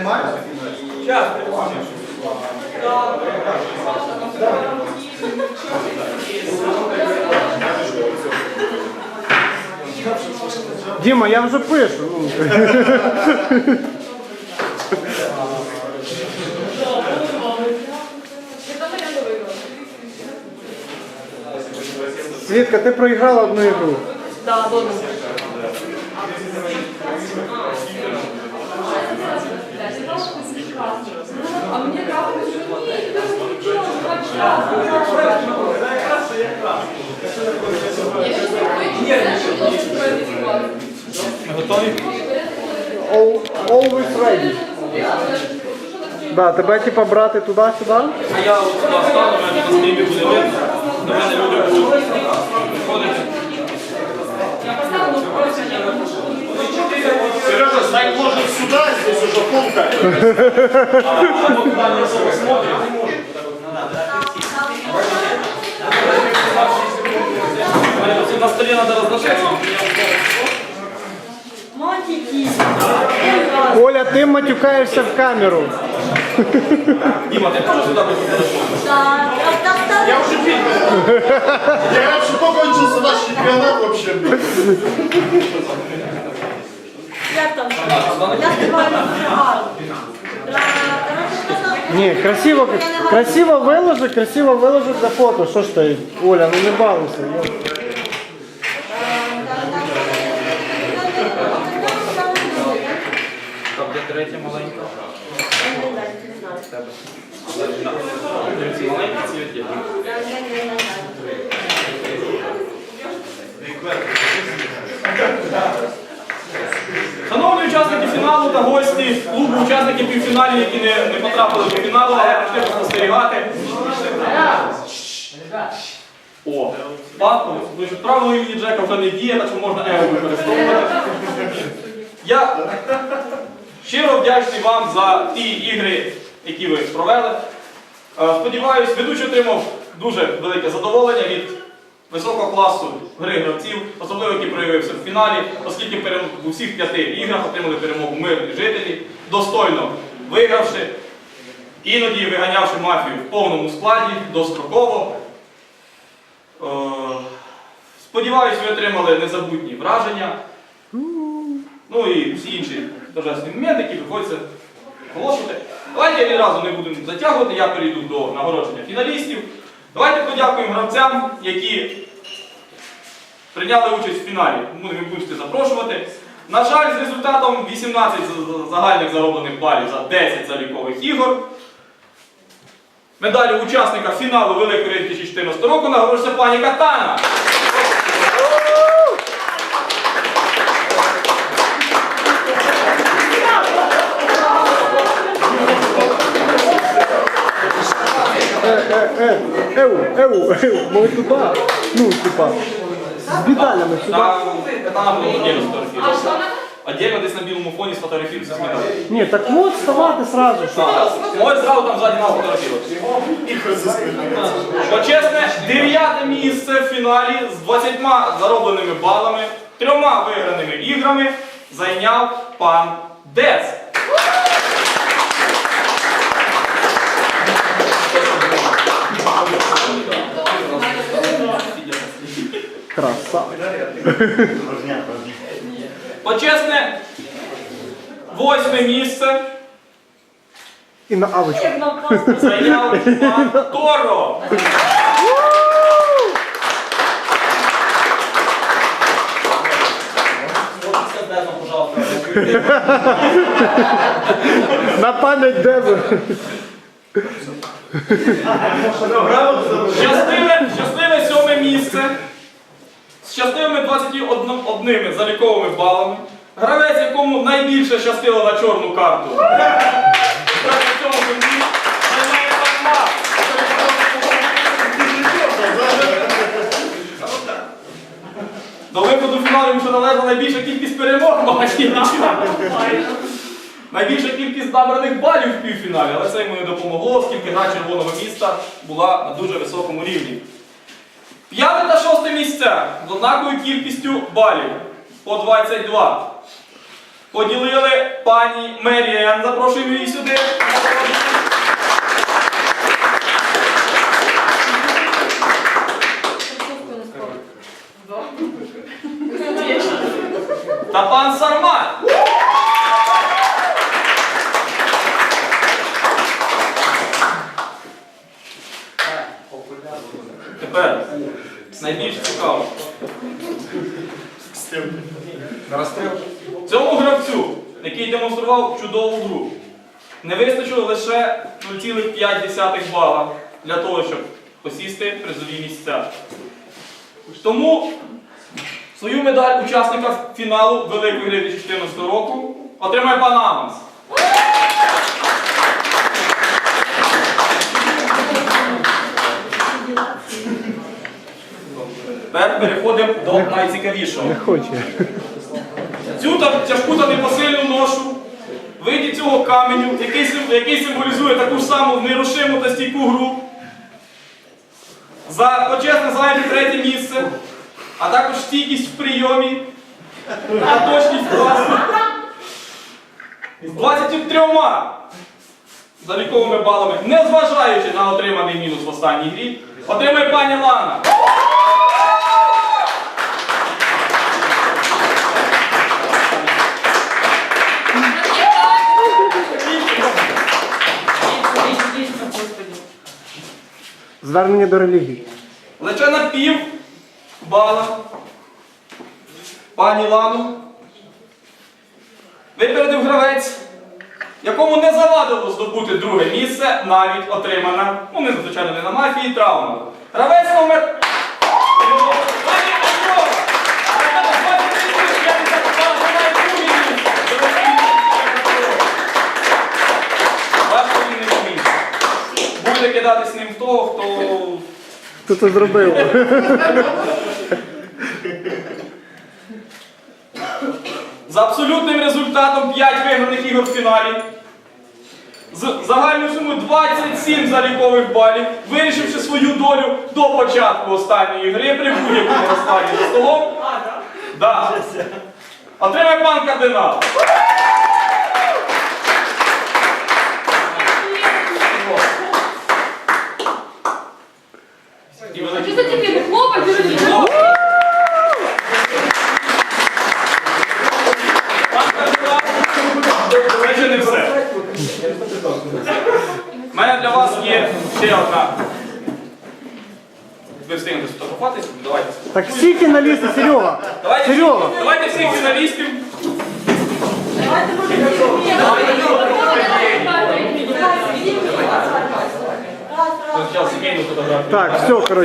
Немає? Час. Діма, я вже пишу. ну. Світка, ти проіграла одну ігру. Да, добре. А мені правда, що ні, ти не нічого, два часу. Я щось не Готові? Always ready. Да, тебе типа брати туди-сюди? А я от сюди встану, в мене на стрімі буде видно. До мене люди будуть приходити. Сережа, знай ложит сюда, здесь уже полка. Або куди не особо смотрять. Це на столі треба розложити. Матіки. Оля, ти матюкаєшся в камеру. Діма, ти теж сюди приходиш? Я уже видел. Я вообще покончился наш чемпионат вообще. Як там? Я співаю дуже гарно. Ні, красиво, красиво виложи, красиво виложи для фото. Що ж ти, Оля, ну не балуйся. Третя маленька? Шановні учасники фіналу та гості клубу учасники півфіналів, які не, не потрапили до фіналу, але прийшли спостерігати. О, папу, значить, правило імені Джека вже не діє, так що можна его використовувати. Я щиро вдячний вам за ті ігри, які ви провели. Е, Сподіваюсь, ведучий отримав дуже велике задоволення від високого класу гри гравців, особливо який проявився в фіналі, оскільки перем- у всіх п'яти іграх отримали перемогу мирні жителі, достойно вигравши, іноді виганявши мафію в повному складі, достроково. Е, Сподіваюсь, ви отримали незабутні враження. Ну і всі інші торжественні моменти, які приходиться оголошувати. Давайте я відразу не будемо затягувати, я перейду до нагородження фіналістів. Давайте подякуємо гравцям, які прийняли участь в фіналі. Ми ви будете запрошувати. На жаль, з результатом 18 з- з- загальних зароблених балів за 10 залікових ігор. Медалі учасника фіналу Великої 2014 року нагороджується пані Катана. Е, еу, еу, еу, ми туди. Ну, типа, з медалями сюди. Та Катана отдельно десь на білому фоні сфотографірується з медалью. Ні, так от вставати сразу. Що. Може зразу там ззаді нас фотографувати. Почесне дев'яте місце в фіналі з 20 заробленими балами, трьома виграними іграми зайняв пан Дец. Почесне восьме місце І на авочку. Зайняв пан Торо. На пам'ять дезу. Щасливе, щасливе сьоме місце щасливими 21 заліковими балами. Гравець, якому найбільше щастило на чорну карту. До виходу фіналу йому ще належала найбільша кількість перемог, бачите, Найбільша кількість набраних балів в півфіналі, але це йому не допомогло, оскільки гра червоного міста була на дуже високому рівні. П'яте та шосте місця з однаковою кількістю балів по 22. поділили пані Меріен. Запрошую її сюди. Та пан Сармат. Тепер найбільш цікаво. Цьому гравцю, який демонстрував чудову гру, не вистачило лише 0,5 бала для того, щоб посісти призові місця. Тому свою медаль учасника фіналу Великої гри 2014 року отримає пан Аманс. Тепер переходимо до найцікавішого. Не хоче. Цю тяжку та непосильну ношу в виді цього каменю, який, який символізує таку ж саму нерушиму та стійку гру. За почесне зайняти третє місце, а також стійкість в прийомі та точність в класі. З 23 заліковими балами, незважаючи на отриманий мінус в останній грі, отримає пані Лана. Звернення до релігії. Лише на пів бала пані Лану випередив гравець, якому не завадило здобути друге місце, навіть отримана, ну не звичайно не на мафії, травма. Гравець номер. Пані Петрова! Яка на 23 тисячі, я не знаю, займає друге місце. Ваш повинний місце. Будете кидати з ним в того, хто Хто це зробив? За абсолютним результатом 5 виграних ігор в фіналі. З загальною сумою 27 залікових балів, вирішивши свою долю до початку останньої гри при будь-якому розкладі за столом. Да. Отримає пан кардинал. І А великий что за тебе хлопать и руки? Пан кандидат, Це ще не все. У мене для вас є ще одна. Ви встигнете сфотографуватися? Давайте. Так всі фіналісти, Серега. Давайте, Серега. всіх- давайте всіх фіналістів. Зараз сімейну фотографію. Так, все, коротше.